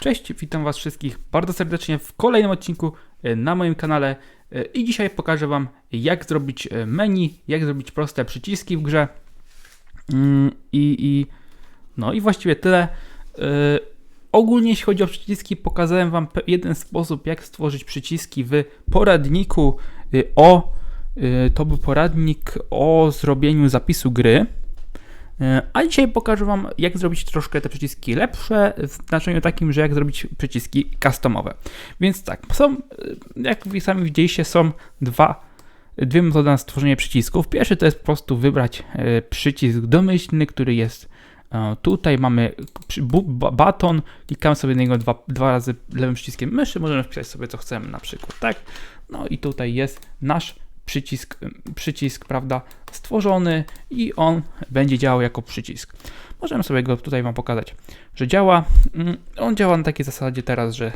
Cześć, witam Was wszystkich bardzo serdecznie w kolejnym odcinku e, na moim kanale E, i dzisiaj pokażę Wam jak zrobić e, menu, jak zrobić proste przyciski w grze Mm, i, i no i właściwie tyle. Ogólnie jeśli chodzi o przyciski, pokazałem Wam jeden sposób, jak stworzyć przyciski w poradniku o. To był poradnik o zrobieniu zapisu gry. Y, A dzisiaj pokażę Wam, jak zrobić troszkę te przyciski lepsze, w znaczeniu takim, że jak zrobić przyciski customowe. Więc tak, są, y, jak sami widzieliście, są dwa, dwie metody na stworzenie przycisków. Pierwszy to jest po prostu wybrać y, przycisk domyślny, który jest E, Tutaj mamy baton, klikamy sobie na niego dwa, dwa razy lewym przyciskiem myszy, możemy wpisać sobie co chcemy na przykład, tak? No i tutaj jest nasz przycisk, przycisk, prawda, stworzony i on będzie działał jako przycisk. Możemy sobie go tutaj Wam pokazać, że działa. Mm, On działa na takiej zasadzie teraz, że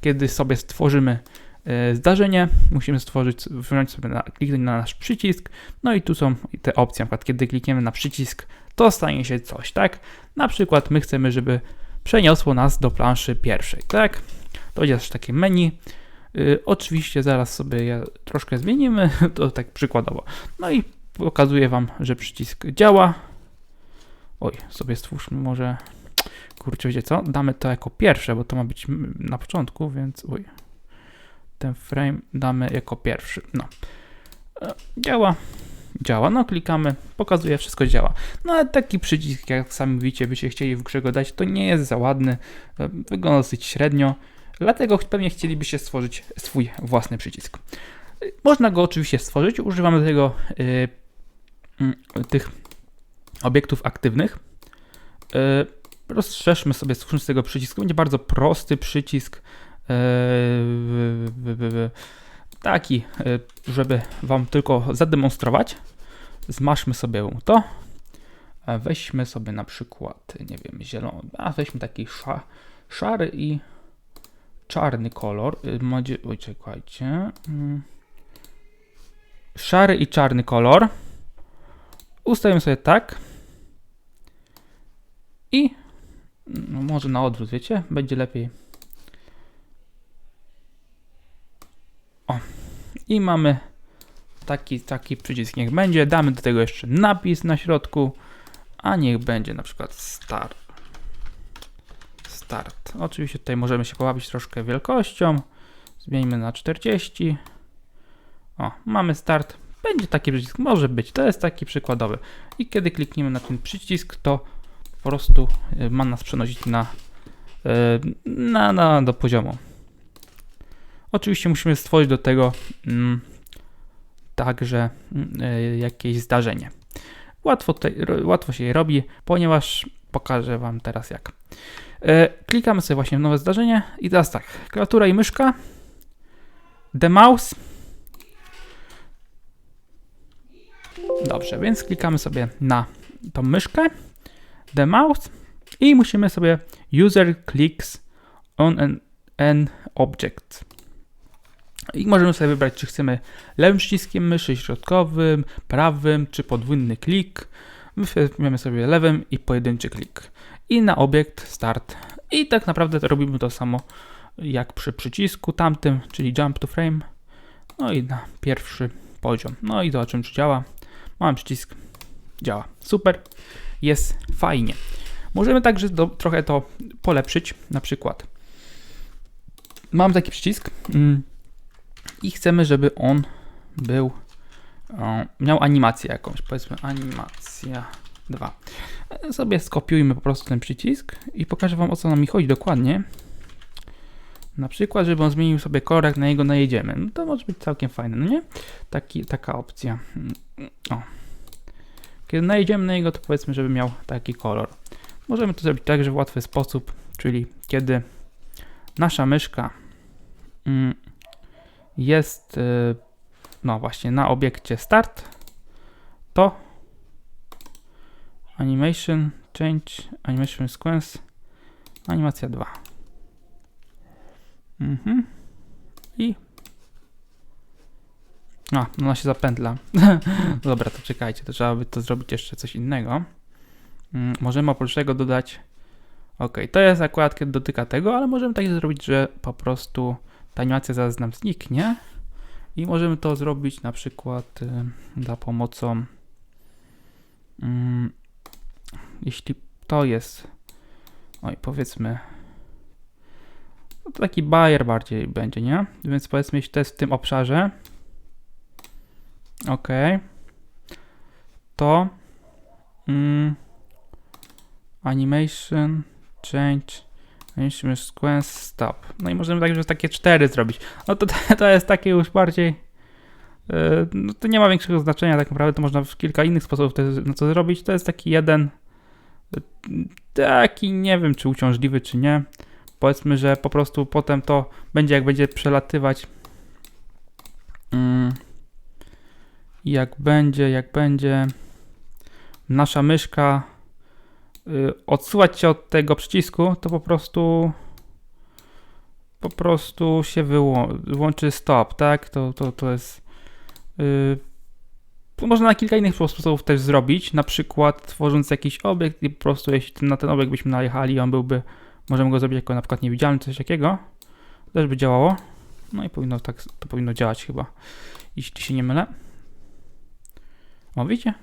kiedy sobie stworzymy e, zdarzenie, musimy stworzyć, wziąć sobie na, kliknąć na nasz przycisk, no i tu są te opcje, na przykład kiedy klikniemy na przycisk, to stanie się coś, tak? Na przykład my chcemy, żeby przeniosło nas do planszy pierwszej, tak? To będzie też takie menu. Y, oczywiście zaraz sobie je troszkę zmienimy, to tak przykładowo. No i pokazuję Wam, że przycisk działa. Oj, sobie stwórzmy może, kurczę, wiecie co? Damy to jako pierwsze, bo to ma być na początku, więc oj. Ten frame damy jako pierwszy. No. E, Działa, działa. No, klikamy, pokazuje, wszystko działa. No, ale taki przycisk, jak sami widzicie, byście chcieli w grze go dać, to nie jest za ładny, e, wygląda dosyć średnio, dlatego pewnie chcielibyście stworzyć swój własny przycisk. Można go oczywiście stworzyć, używamy tego y, mm, tych obiektów aktywnych. Y, rozszerzmy sobie, z tego przycisku, będzie bardzo prosty przycisk, y, taki, żeby Wam tylko zademonstrować. Zmaszmy sobie to. Weźmy sobie na przykład, nie wiem, zielony, a weźmy taki sza, szary i czarny kolor. Y, Modzie, oj. Mm. Szary i czarny kolor. Ustawimy sobie tak. I no może na odwrót, wiecie? Będzie lepiej. O. I mamy taki, taki przycisk niech będzie. Damy do tego jeszcze napis na środku, a niech będzie na przykład start. Start. Oczywiście tutaj możemy się pobawić troszkę wielkością. Zmieńmy na 40. O, mamy start. Będzie taki przycisk, może być. To jest taki przykładowy. I kiedy klikniemy na ten przycisk, to po prostu y, ma nas przenosić na, y, na, na do poziomu. Oczywiście musimy stworzyć do tego mm, także y, jakieś zdarzenie. Łatwo, łatwo się je robi, ponieważ pokażę Wam teraz jak. E, Klikamy sobie właśnie w nowe zdarzenie i teraz tak, klawiatura i myszka, the mouse. Dobrze, więc klikamy sobie na tą myszkę, the mouse i musimy sobie user clicks on an, an object. I możemy sobie wybrać, czy chcemy lewym przyciskiem myszy, środkowym, prawym, czy podwójny klik. My sobie lewym i pojedynczy klik. I na obiekt start. I tak naprawdę robimy to samo jak przy przycisku tamtym, czyli jump to frame. No i na pierwszy poziom. No i zobaczymy, czy działa. Mam przycisk. Działa. Super. Jest fajnie. Możemy także do, trochę to polepszyć. Na przykład mam taki przycisk mm, i chcemy, żeby on był o, miał animację jakąś, powiedzmy animacja 2. E, Sobie skopiujmy po prostu ten przycisk i pokażę Wam o co nam mi chodzi dokładnie. Na przykład, żeby on zmienił sobie kolor, jak na niego najedziemy. No to może być całkiem fajne, no nie? Taki, taka opcja. O. Kiedy najedziemy na niego, to powiedzmy, żeby miał taki kolor. Możemy to zrobić także w łatwy sposób, czyli kiedy nasza myszka mm, jest y, no właśnie na obiekcie start, to animation change animation sequence animacja 2. Mhm. I a, ona się zapętla. Dobra, to czekajcie, to trzeba by to zrobić jeszcze coś innego. Mm, możemy oprócz tego dodać Ok, to jest akurat kiedy dotyka tego, ale możemy tak zrobić, że po prostu ta animacja zaraz nam zniknie i możemy to zrobić na przykład y, za pomocą mm, jeśli to jest oj powiedzmy to taki bajer bardziej będzie, nie? Więc powiedzmy, jeśli to jest w tym obszarze ok to mm, animation change animation sequence stop no i możemy także takie cztery zrobić no to to jest takie już bardziej no to nie ma większego znaczenia tak naprawdę to można w kilka innych sposobów to, no to zrobić to jest taki jeden yy, taki nie wiem czy uciążliwy czy nie powiedzmy, że po prostu potem to będzie jak będzie przelatywać mm, jak będzie, jak będzie nasza myszka y, odsuwać się od tego przycisku, to po prostu po prostu się wyłą- wyłączy stop, tak? To, to, to jest można na kilka innych sposobów też zrobić, na przykład tworząc jakiś obiekt i po prostu jeśli na ten obiekt byśmy najechali, on byłby możemy go zrobić jako na przykład niewidzialny, coś takiego, też by działało. No i powinno tak, to powinno działać chyba, jeśli się nie mylę. O, widzicie?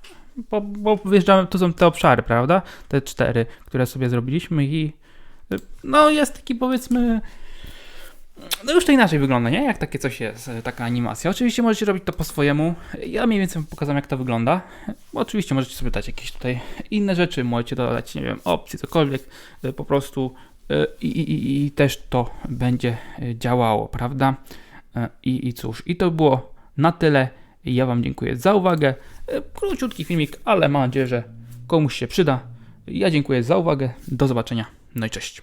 Bo, bo wyjeżdżamy, tu są te obszary, prawda? Te cztery, które sobie zrobiliśmy i y, no jest taki powiedzmy no już to inaczej wygląda, nie? Jak takie coś jest, y, taka animacja. Oczywiście możecie robić to po swojemu. Ja mniej więcej pokazam, jak to wygląda. Oczywiście możecie sobie dać jakieś tutaj inne rzeczy, możecie dodać, nie wiem, opcje, cokolwiek. Y, Po prostu y, i, i, i też to będzie działało, prawda? I, I cóż, i to było na tyle. Ja Wam dziękuję za uwagę. Króciutki filmik, ale mam nadzieję, że komuś się przyda. Ja dziękuję za uwagę. Do zobaczenia. No i cześć.